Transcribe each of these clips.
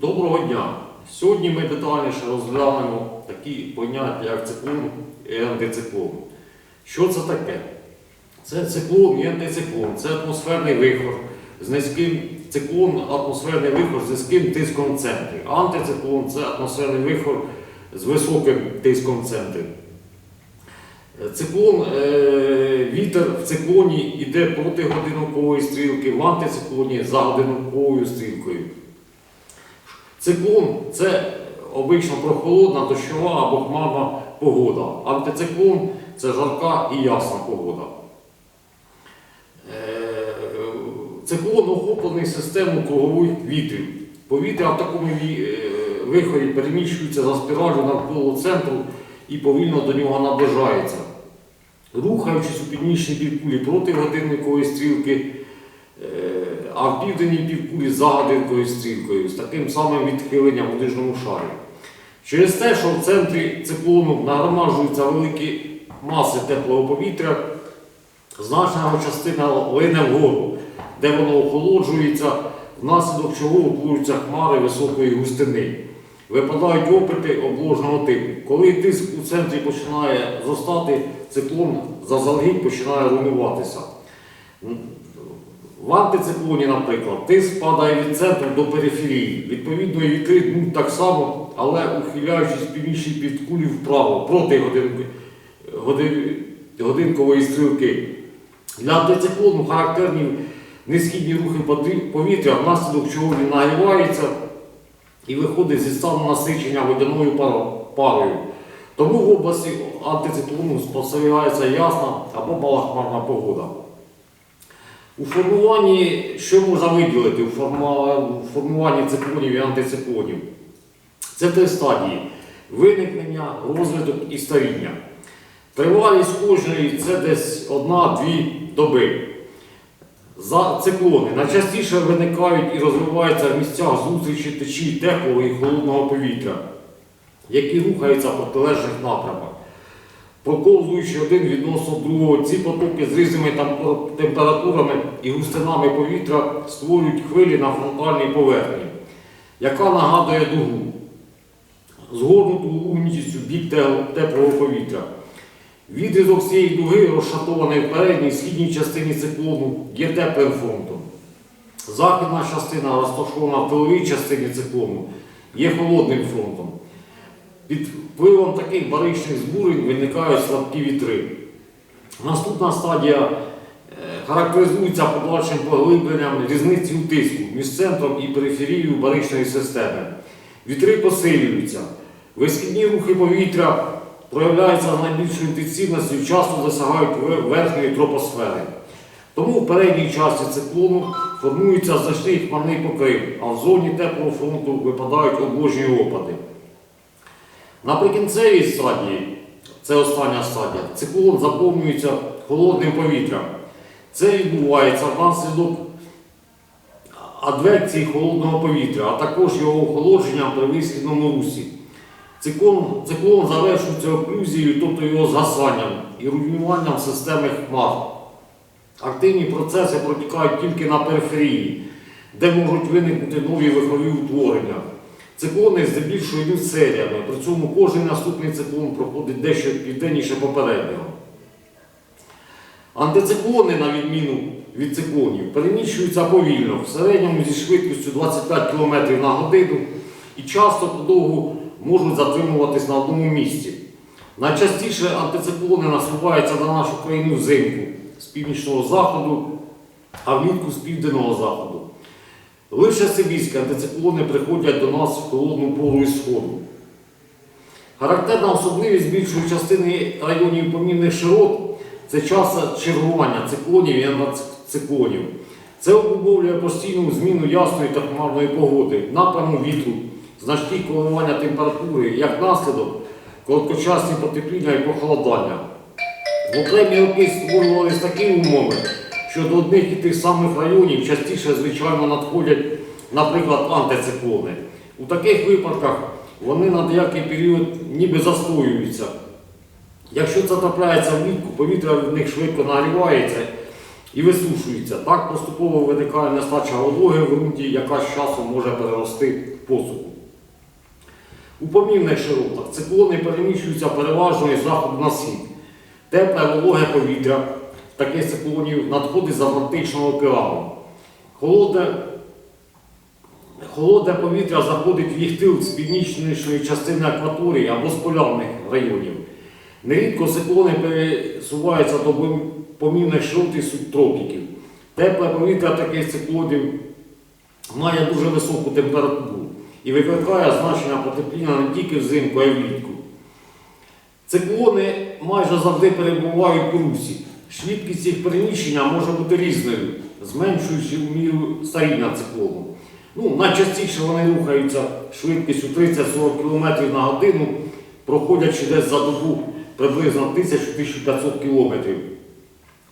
Доброго дня! Сьогодні ми детальніше розглянемо такі поняття, як циклон і антициклон. Що це таке? Це циклон і антициклон, це атмосферний вихор з низьким циклон, атмосферний вихор з низьким тиском центрі. Антициклон це атмосферний вихор з високим тиском центрі. Циклон, е, вітер в циклоні йде проти годинникової стрілки, в антициклоні за годинниковою стрілкою. Циклон це обично прохолодна, дощова або хмарна погода. Антициклон це жарка і ясна погода. Е, Циклон охоплений системою кругових вітрів. Повітря в такому е, переміщується за спіралю навколо центру і повільно до нього наближається. Рухаючись у північній півкулі проти годинникової стрілки, е, а в південній півкулі за годинковою стрілкою з таким самим відхиленням у нижньому шарі. Через те, що в центрі циклону нагромаджуються великі маси теплого повітря, значна його частина лине вгору, де воно охолоджується, внаслідок чого утворюються хмари високої густини. Випадають опити обложеного типу. Коли тиск у центрі починає зростати, циклон заздалегідь починає руйнуватися. В антициклоні, наприклад, тиск падає від центру до периферії. Відповідно, і вітри йдуть так само, але ухиляючись з північної підкулі вправо проти годинки, годин- годинкової стрілки. Для антициклону характерні несхідні рухи повітря, внаслідок чого він нагрівається і виходить зі стану насичення водяною пар- парою. Тому в області антициклону спостерігається ясна або малохмарна погода. У формуванні, що можна виділити у формуванні циклонів і антициклонів? Це три стадії: виникнення, розвиток і старіння. Тривалість кожної це десь одна-дві доби. За циклони найчастіше виникають і розвиваються в місцях зустрічі течій теплого і холодного повітря, які рухаються в протилежних напрямах. Проковзуючи один відносно другого, ці потоки з різними там- температурами і густинами повітря створюють хвилі на фронтальній поверхні, яка нагадує дугу, згорнуту угністю бік теплого повітря. Відрізок цієї дуги, розшатований в передній східній частині циклону, є теплим фронтом. Західна частина, розташована в тиловій частині циклону, є холодним фронтом. Під впливом таких баричних збурень виникають слабкі вітри. Наступна стадія е, характеризується подальшим поглибленням різниці у тиску між центром і периферією баричної системи. Вітри посилюються. Висхідні рухи повітря проявляються з найбільшою інтенсивністю і часто досягають верхньої тропосфери. Тому в передній часті циклону формується значний хмарний покрив, а в зоні теплого фронту випадають обложні опади. На прикінцевій стадії, це остання стадія, циклон заповнюється холодним повітрям. Це відбувається внаслідок адвекції холодного повітря, а також його охолодження при висхідному русі. Циклон, циклон завершується оклюзією, тобто його згасанням і руйнуванням системи хмар. Активні процеси протікають тільки на периферії, де можуть виникнути нові вихові утворення. Циклони здебільшого йдуть серіями, при цьому кожен наступний циклон проходить дещо південніше попереднього. Антициклони, на відміну від циклонів, переміщуються повільно, в середньому зі швидкістю 25 км на годину і часто подовго можуть затримуватись на одному місці. Найчастіше антициклони насуваються на нашу країну взимку з північного заходу, а влітку з південного заходу. Лише сибірські антициклони приходять до нас в холодну пору із сходу. Характерна особливість більшої частини районів помірних широт це час чергування циклонів і антициклонів. Це обумовлює постійну зміну ясної та хмарної погоди, напряму вітру, значні коливання температури, як наслідок короткочасні потепління і похолодання. В окремі роки створювалися такі умови, що до одних і тих самих районів частіше, звичайно, надходять, наприклад, антициклони. У таких випадках вони на деякий період ніби застоюються. Якщо це трапляється влітку, повітря в них швидко нагрівається і висушується. Так поступово виникає нестача вологи в ґрунті, яка з часом може перерости в посуху. У помірних широтах циклони переміщуються переважно із заходу на схід. Тепле вологе повітря таких циклонів надходить з Атлантичного океану. Холодне, холодне повітря заходить в їх тил з північної частини акваторії або з полярних районів. Нерідко циклони пересуваються до пом- помірних широт і субтропіків. Тепле повітря таких циклонів має дуже високу температуру і викликає значення потепління не тільки взимку, а й влітку. Циклони майже завжди перебувають у русі. Швидкість їх переміщення може бути різною, зменшуючи в міру старіння циклону. Ну, найчастіше вони рухаються швидкістю 30-40 км на годину, проходячи десь за добу приблизно 1000-1500 км.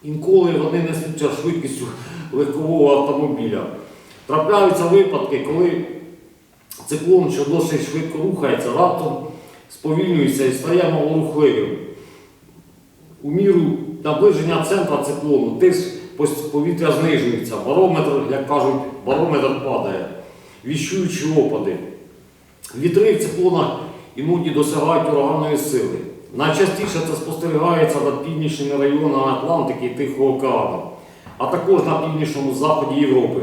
Інколи вони несуться швидкістю легкового автомобіля. Трапляються випадки, коли циклон, що досить швидко рухається, раптом сповільнюється і стає малорухливим. У міру наближення центра циклону тиск повітря знижується, барометр, як кажуть, барометр падає, віщуючи опади. Вітри в циклонах іноді досягають ураганної сили. Найчастіше це спостерігається над північними районами Атлантики і Тихого океану, а також на північному заході Європи,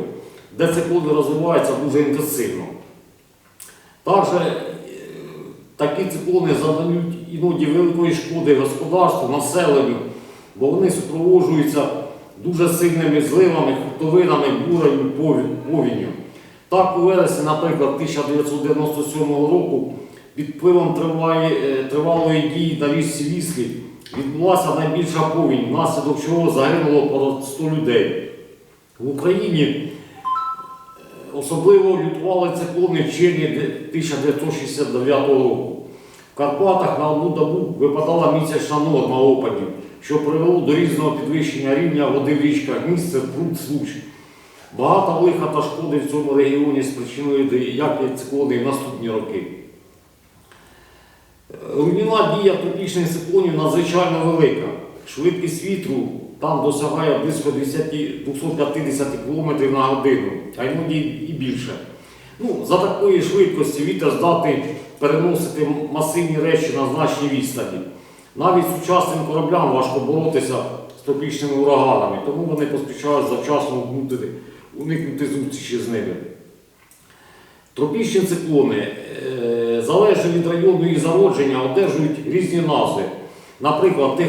де циклони розвиваються дуже інтенсивно. Також е, такі циклони завдають іноді великої шкоди господарству, населенню, бо вони супроводжуються дуже сильними зливами, хуртовинами, пові- повінню. Так, у вересні, наприклад, 1997 року під впливом е, тривалої дії на річці Віслі відбулася найбільша повінь, внаслідок чого загинуло понад 100 людей. В Україні е, особливо лютували циклони в червні 1969 року. В Карпатах на одну добу випадала місячна норма опадів, що привело до різного підвищення рівня води в річках місце, пруд, случ. Багато лиха та шкоди в цьому регіоні спричинили як і циклони в наступні роки. Руйнівна дія тропічних циклонів надзвичайно велика. Швидкість вітру там досягає близько 250 км на годину, а іноді і більше. Ну, за такої швидкості вітер здатний переносити масивні речі на значні відстані. Навіть сучасним кораблям важко боротися з тропічними ураганами, тому вони поспішають завчасно уникнути, зустрічі з ними. Тропічні циклони, е, залежно від району їх зародження, одержують різні назви. Наприклад,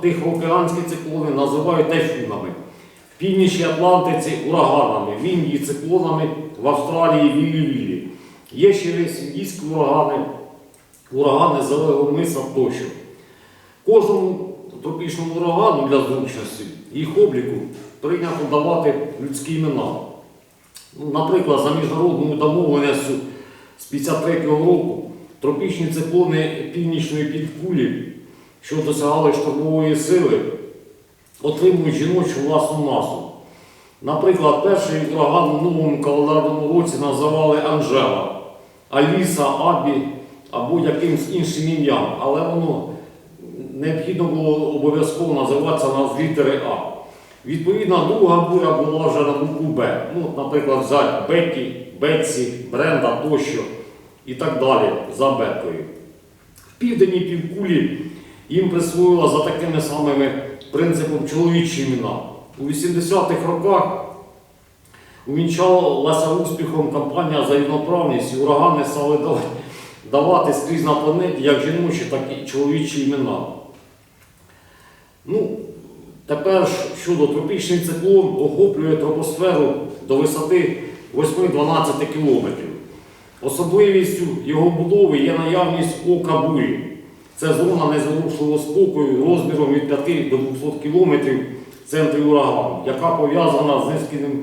Тихоокеанські циклони називають тайфунами, в північній Атлантиці ураганами, в Індії циклонами, в Австралії вілі-вілі. Є ще індійські урагани, урагани зеленого миса тощо. Кожному тропічному урагану для зручності їх обліку прийнято давати людські імена. Ну, Наприклад, за міжнародною домовленістю з 53-го року тропічні циклони північної півкулі, що досягали штормової сили, отримують жіночу власну назву. Наприклад, перший ураган у новому календарному році називали Анжела, Аліса, Абі або якимсь іншим ім'ям, але воно необхідно було обов'язково називатися на літери А. Відповідно, друга буря була вже на букву Б. Ну, наприклад, взяти Бетті, Бетсі, Бренда тощо і так далі за Бетою. В південній півкулі їм присвоїла за такими самими принципом чоловічі імена. У 80-х роках увінчалася успіхом кампанія за рівноправність і урагани стали давати скрізь на планеті як жіночі, так і чоловічі імена. Ну, Тепер щодо тропічний циклон охоплює тропосферу до висоти 8-12 кілометрів. Особливістю його будови є наявність ока бурі. Це зона незворушливого спокою розміром від 5 до 200 кілометрів в центрі урагану, яка пов'язана з низьким